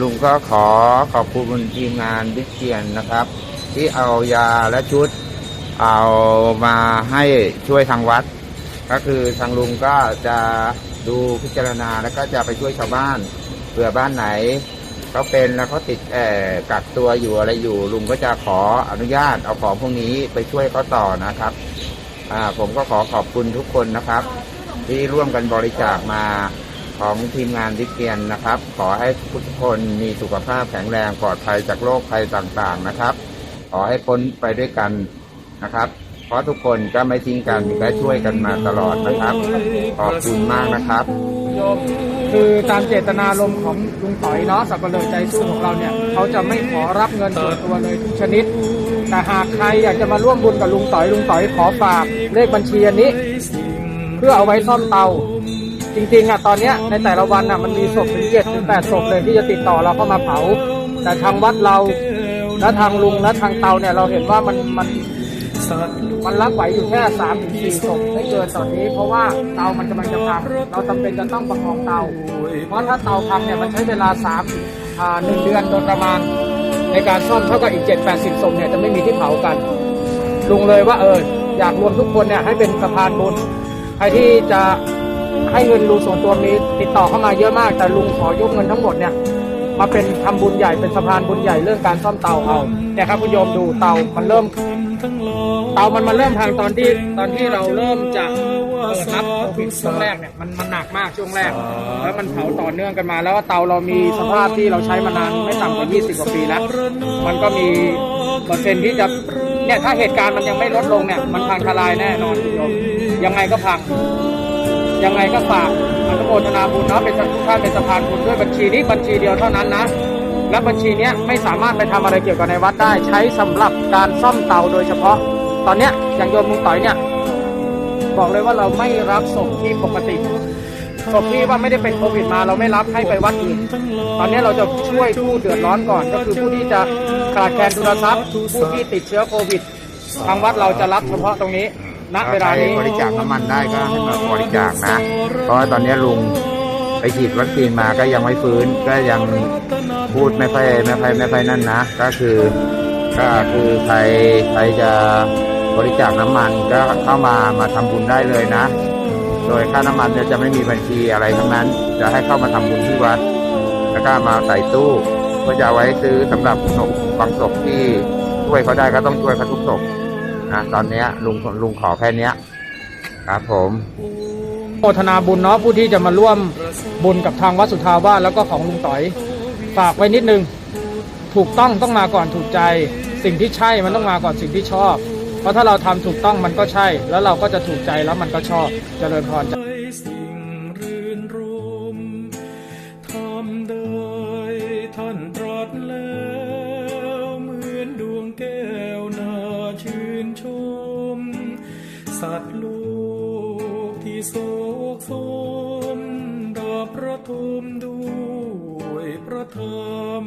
ลุงก็ขอขอบคุณทีมงานบิ๊กเกียนนะครับ ที่เอายาและชุดเอามาให้ช่วยทางวัด ก็คือทางลุงก็จะดูพิจารณาแล้วก็จะไปช่วยชาวบ้านเผื่อบ้านไหนเขาเป็นแล้วเขาติดเอ่อกักตัวอยู่อะไรอยู่ ลุงก็จะขออนุญาตเอาของพวกนี้ไปช่วยเขาต่อนะครับผมก็ขอขอบคุณทุกคนนะครับ ที่ร่วมกันบริจาคมา ของทีมงานดิเกียนนะครับ ขอให้ทุกคนมีสุขภาพแข็งแรงปลอดภัยจากโรคภัยต่างๆนะครับ ขอให้พ้นไปด้วยกันนะครับ เพราะทุกคนก็ไม่ทิ้งกันและช่วยกันมาตลอดนะครับขอบคุณมากนะครับโยมคือตามเจตนารมณ์ของลุงต่อยเนาะสับปะเลอใจสู้ของเราเนี่ยเขาจะไม่ขอรับเงินส่วนตัวเลยทุกชนิด แต่หากใครอยากจะมาร่วมบุญกับลุงต่อยลุงต่อยขอฝากเลขบัญชีอันนี้ เพื่อเอาไว้ซ่อมเตา จริงๆอะตอนเนี้ยในแต่ละวันอะมันมีศพถึงเจ็ดถึงแปดศพเลยที่จะติดต่อเราเข้ามาเผา แต่ทางวัดเราและทางลุงและทางเตาเนี่ยเราเห็นว่ามันมันมันรับไหวอยู่แค่สามถึงสี่ศพไม่เกินตอนนี้ เพราะว่าเตามันกำลังจะพังเราจำเป็นจะต้องประคองเตา เพราะถ้าเตาพังเนี่ยมันใช้เวลาสามหนึ่งเดือนโดยประมาณ ในการซ่อมเท่ากับอีกเจ็ดแปดสิบศพเนี่ยจะไม่มีที่เผากัน ลุงเลยว่าเอออยากรวมทุกคนเนี่ยให้เป็นสะพานบุญใครที่จะ ให้เงินลุงส่วนตัวมีติดต่อเข้ามาเยอะมาก แต่ลุงขอยกเงินทั้งหมดเนี่ยมาเป็นทำบุญใหญ่เป็นสะพานบุญใหญ่เรื่องการซ่อมเตาเอาเนี่ยครับคุณโยมดูเตามันเริ่ม เตามันมาเริ่มพังตอนที่ตอนที่เราเริ่มจะเปิดรับโควิดช่วงแรกเนี่ยมันมันหนักมากช่วงแรก แล้วมันเผาต่อเนื่องกันมา แล้วว่าเตาเรามีสภาพที่เราใช้มานานไม่ต่ำกว่า 20 กว่าปีแล้วมันก็มีเปอร์เซ็นต์ที่จะเนี่ยถ้าเหตุการณ์มันยังไม่ลดลงเนี่ยมันพังทลายแน่นอนคุณโยมยังไงก็พัง ยังไงก็ฝากอนุโมทนาบุญเนาะเป็นทุกท่านเป็นสะพานบุญด้วยบัญชีนี้บัญชีเดียวเท่านั้นนะ และบัญชีเนี้ยไม่สามารถไปทำอะไรเกี่ยวกับในวัดได้ใช้สำหรับการซ่อมเตาโดยเฉพาะ ตอนเนี้ยอย่างโยมมุงต่อยเนี่ยบอกเลยว่าเราไม่รับศพที่ปกติศพที่ว่าไม่ได้เป็นโควิดมาเราไม่รับให้ไปวัดอื่นตอนนี้เราจะช่วยผู้เดือดร้อนก่อน ก็คือผู้ที่จะขาดแคลนทุนทรัพย์ผู้ที่ติดเชื้อโควิด ทางวัดเราจะรับเฉพาะตรงนี้ ณเวลานี้ใครบริจาคน้ำมันได้ก็ให้มาบริจาคนะ เพราะว่าตอนนี้ลุงไปฉีดวัคซีนมาก็ยังไม่ฟื้นก็ยังพูดไม่ค่อยไม่ค่อยไม่ค่อยนั่นนะ ก็คือก็คือใครใครจะบริจาคน้ำมันก็เข้ามามาทำบุญได้เลยนะ โดยค่าน้ำมันเนี่ยจะไม่มีบัญชีอะไรทั้งนั้น จะให้เข้ามาทำบุญที่วัดแล้วก็มาใส่ตู้เพื่อจะเอาไว้ซื้อสำหรับศพบางศพที่ช่วยเขาได้ก็ต้องช่วยเขาทุกศพ นะตอนเนี้ยลุงลุงขอแค่เนี้ยครับผมโมทนาบุญเนาะผู้ที่จะมาร่วมบุญกับทางวัดสุทาวาสแล้วก็ของลุงต่อย ฝากไว้นิดนึง ถูกต้องต้องมาก่อนถูกใจ สิ่งที่ใช่มันต้องมาก่อนสิ่งที่ชอบ เพราะถ้าเราทำถูกต้องมันก็ใช่ แล้วเราก็จะถูกใจแล้วมันก็ชอบเจริญพร โศกสมดาบพระทมด้วยพระธรรม